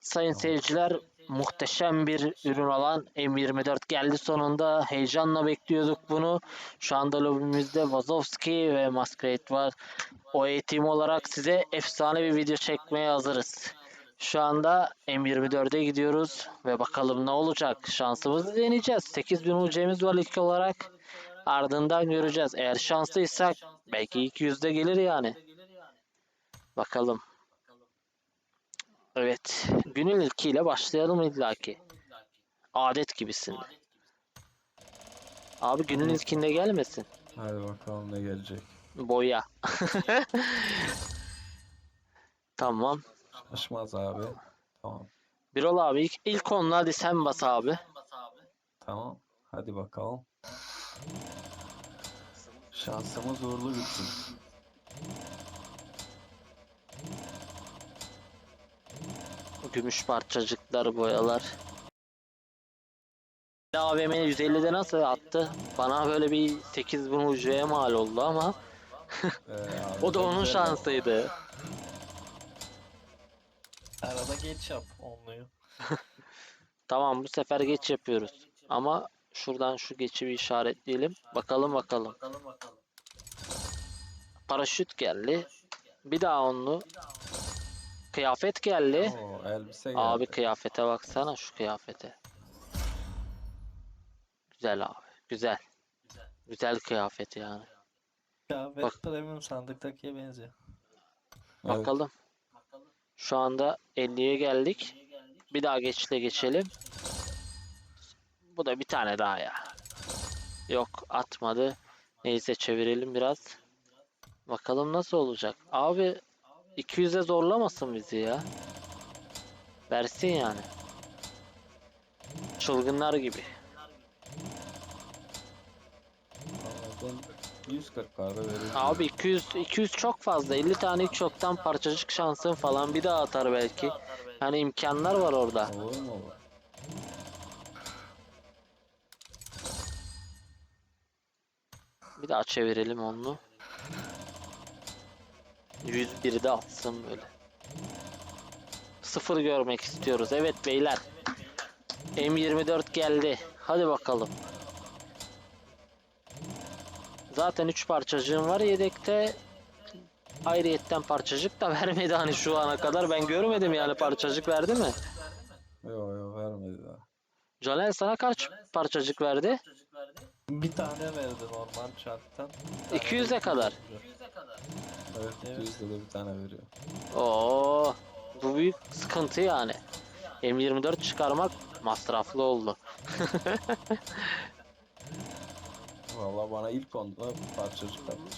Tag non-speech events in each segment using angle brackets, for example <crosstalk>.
Sayın seyirciler muhteşem bir ürün olan M24 geldi sonunda. Heyecanla bekliyorduk bunu. Şu anda lobimizde Wazowski ve Masquerade var. O eğitim olarak size efsane bir video çekmeye hazırız. Şu anda M24'e gidiyoruz ve bakalım ne olacak. Şansımızı deneyeceğiz. 8000 UC'miz var ilk olarak. Ardından göreceğiz. Eğer şanslıysak belki 200'de gelir yani. Bakalım. Evet. Günün ilkiyle başlayalım illaki. Adet gibisin. Abi günün ilkinde gelmesin. Hadi bakalım ne gelecek. Boya. <laughs> tamam. Şaşmaz abi. Tamam. Birol abi ilk, ilk onunla hadi sen bas abi. Tamam. Hadi bakalım. Şansımız uğurlu gitsin. Gümüş parçacıklar boyalar. AVM 150'de nasıl attı? Bana böyle bir 8000 UC'ye mal oldu ama Ee, <laughs> o da onun şansıydı. Arada geç yap onluyu. <laughs> Tamam bu sefer geç yapıyoruz. Ama şuradan şu geçi bir işaretleyelim. Bakalım bakalım. Paraşüt geldi. Bir daha onlu. Kıyafet geldi. Oo, elbise geldi. Abi kıyafete baksana şu kıyafete. Güzel abi. Güzel. Güzel kıyafet yani. Kıyafet Bak. premium sandıktakiye benziyor. Evet. Bakalım. Şu anda 50'ye geldik. Bir daha geçle geçelim. Bu da bir tane daha ya. Yok atmadı. Neyse çevirelim biraz. Bakalım nasıl olacak. Abi 200'e zorlamasın bizi ya. Versin yani. Çılgınlar gibi. Ben 140 para veririm. Abi 200 200 çok fazla. 50 tane hiç çoktan parçacık şansın falan bir daha atar belki. Hani imkanlar var orada. Olur mu olur? Bir daha çevirelim onu. 101 de atsın böyle. Sıfır görmek istiyoruz. Evet beyler. M24 geldi. Hadi bakalım. Zaten 3 parçacığım var yedekte. Ayrıyetten parçacık da <laughs> vermedi hani şu ana kadar. Ben görmedim yani parçacık verdi mi? Yok yok vermedi daha. Caner sana kaç parçacık verdi? Bir tane verdi normal tane 200'e de kadar. Evet, Evet. 200 de bir tane veriyor. Oo, bu büyük sıkıntı yani. M24 çıkarmak masraflı oldu. <laughs> Vallahi bana ilk onda parçacık atmış.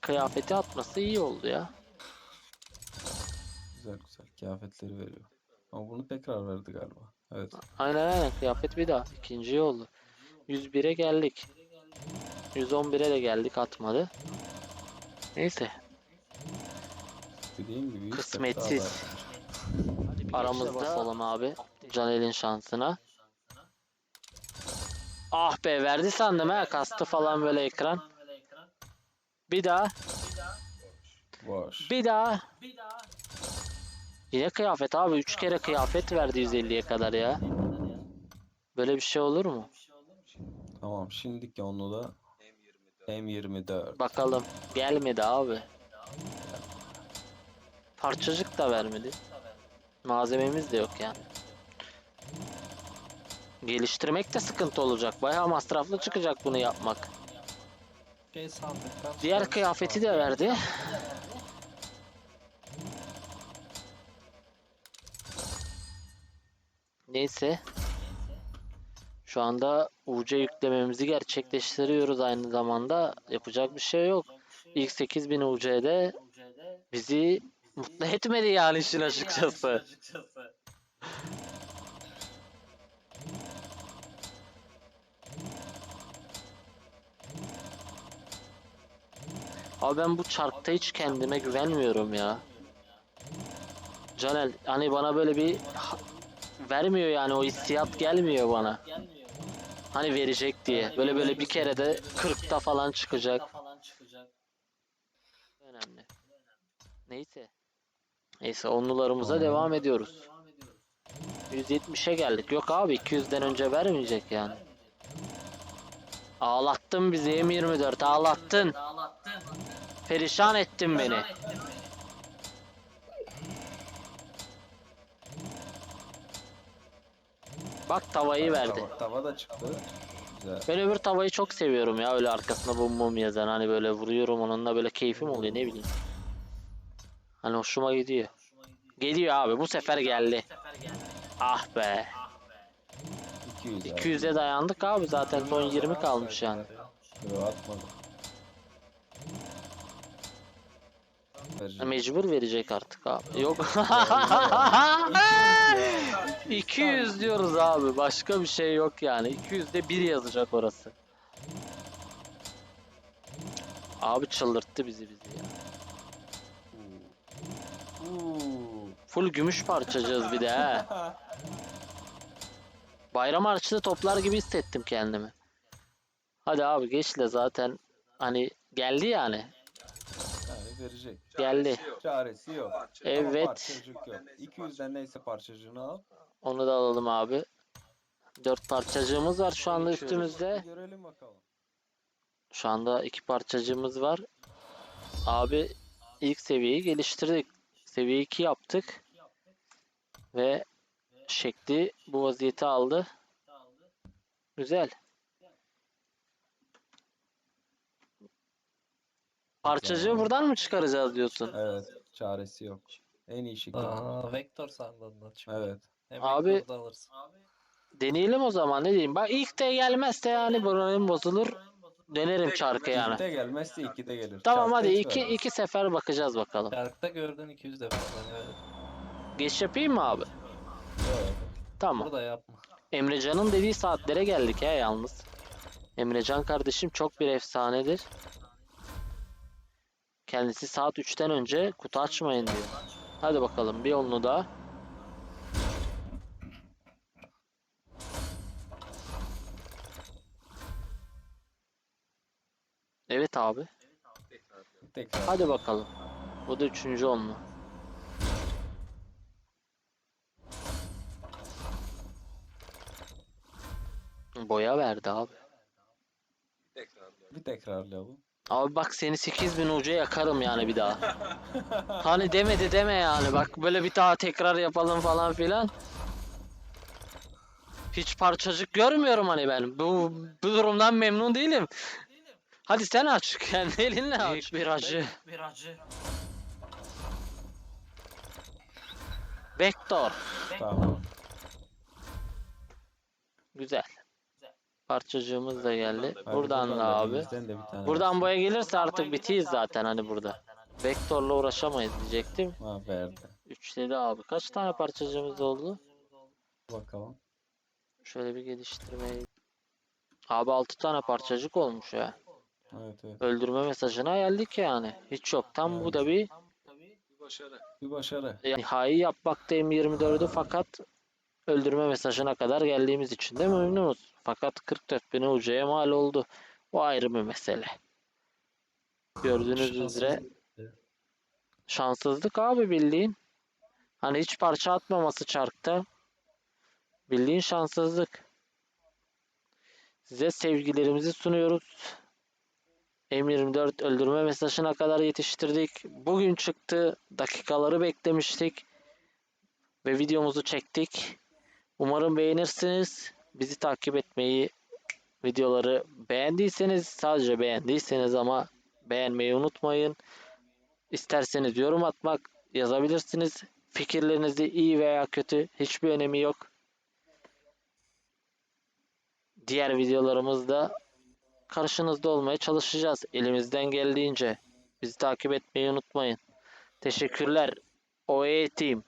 Kıyafeti atması iyi oldu ya. Güzel güzel kıyafetleri veriyor. Ama bunu tekrar verdi galiba. Evet. Aynen aynen kıyafet bir daha. ikinci oldu. 101'e geldik. 111'e de geldik atmadı. Neyse Dediğim gibi 140 daha Kısmetsiz. aramızda basalım abi. Caner'in şansına. Ah be verdi sandım ha kastı falan böyle ekran. Bir daha. Boş. Bir daha. Yine kıyafet abi. 3 kere kıyafet verdi 150'ye kadar ya. Böyle bir şey olur mu? Tamam şimdiki onu da M24. Bakalım. Gelmedi abi. Parçacık da vermedi. Malzememiz de yok yani. Geliştirmek de sıkıntı olacak. Bayağı masraflı çıkacak bunu yapmak. Şey sandıktan Diğer kıyafeti de verdi. Neyse. Şu anda UC yüklememizi gerçekleştiriyoruz aynı zamanda. Yapacak bir şey yok. İlk 8000 UC'de bizi mutlu etmedi yani işin açıkçası. Abi ben bu çarkta hiç kendime güvenmiyorum ya. Canel hani bana böyle bir vermiyor yani o hissiyat gelmiyor bana. Hani verecek diye. Böyle böyle bir kere de 40'ta falan çıkacak. Önemli. Neyse. Neyse onlularımıza devam ediyoruz. 170'e geldik. Yok abi 200'den önce vermeyecek yani. Ağlattın bizi M24 ağlattın. Perişan ettin beni. Bak tavayı verdi. Tava, tava da çıktı. Güzel. Ben öbür tavayı çok seviyorum ya öyle arkasına bum bum yazan hani böyle vuruyorum onunla böyle keyfim oluyor ne bileyim. Hani hoşuma gidiyor. Geliyor abi bu sefer geldi. Ah be. 200 abi. 200'e dayandık abi zaten son 20 kalmış yani. Mecbur verecek artık abi. Yok. 200 <laughs> diyoruz abi. Başka bir şey yok yani. 200'de 1 yazacak orası. Abi çıldırttı bizi bizi ya. Full gümüş parçacığız bir de he. <laughs> Bayram harçlı toplar gibi hissettim kendimi. Hadi abi geç de zaten hani geldi yani. Yani verecek. Geldi. Çaresi yok. Ama Evet. parçacık yok. 200'den neyse parçacığını al. Onu da alalım abi. Dört parçacığımız var şu anda üstümüzde. Görelim bakalım. Şu anda iki parçacığımız var. Abi ilk seviyeyi geliştirdik. Seviye 2 yaptık. Ve şekli bu vaziyeti aldı. Güzel. Parçacığı Yani. buradan mı çıkaracağız diyorsun? Evet. Çaresi yok. En iyi şekilde. Aa, vektör sandığında çıktı. Evet. Hem Abi-. Deneyelim o zaman ne diyeyim. Bak ilk de gelmezse yani buranın bozulur. Denerim çarkı yani. İlkte gelmezse 2'de gelir. Tamam Çarkta hadi hiç iki, vermez. iki sefer bakacağız bakalım. Çarkta gördüğün 200 defa. Evet. Geç yapayım mı abi? Evet. Tamam. Burada yapma. Emrecan'ın dediği saatlere geldik ya yalnız. Emrecan kardeşim çok bir efsanedir. Kendisi saat 3'ten önce kutu açmayın diyor. Hadi bakalım bir yolunu daha. Evet abi. Tekrar. Hadi bakalım. Bu da üçüncü onlu. Boya verdi abi. Bir tekrarlayalım. Abi bak seni 8000 uca yakarım yani bir daha. <laughs> Hani demedi deme yani bak böyle bir daha tekrar yapalım falan filan. Hiç parçacık görmüyorum hani ben. Bu, bu durumdan memnun değilim. Hadi sen aç. <laughs> Kendi elinle aç. Büyük bir acı. Bir acı. Vektor. Tamam. Güzel. Parçacığımız da geldi. Hadi Buradan da abi. Buradan boya gelirse artık bitiyiz zaten hani burada. Vektorla uğraşamayız diyecektim. Ha verdi. 3 dedi abi. Kaç tane parçacığımız oldu? Bakalım. Şöyle bir geliştirmeyi. Abi 6 tane parçacık olmuş ya. Evet evet. Öldürme mesajına geldik yani. Hiç yok. Tam bu da bir Bir başarı. yani nihai yapmaktayım 24'ü fakat öldürme mesajına kadar geldiğimiz için de memnunuz. Fakat 44 bin ucuya mal oldu. O ayrı bir mesele. Gördüğünüz üzere Şanssızlık. şanssızlık abi bildiğin. Hani hiç parça atmaması çarkta. Bildiğin şanssızlık. Size sevgilerimizi sunuyoruz. M24 öldürme mesajına kadar yetiştirdik. Bugün çıktı. Dakikaları beklemiştik. Ve videomuzu çektik. Umarım beğenirsiniz. Bizi takip etmeyi, videoları beğendiyseniz, sadece beğendiyseniz ama beğenmeyi unutmayın. İsterseniz yorum atmak yazabilirsiniz. Fikirlerinizi iyi veya kötü hiçbir önemi yok. Diğer videolarımızda karşınızda olmaya çalışacağız elimizden geldiğince. Bizi takip etmeyi unutmayın. Teşekkürler. OE Team.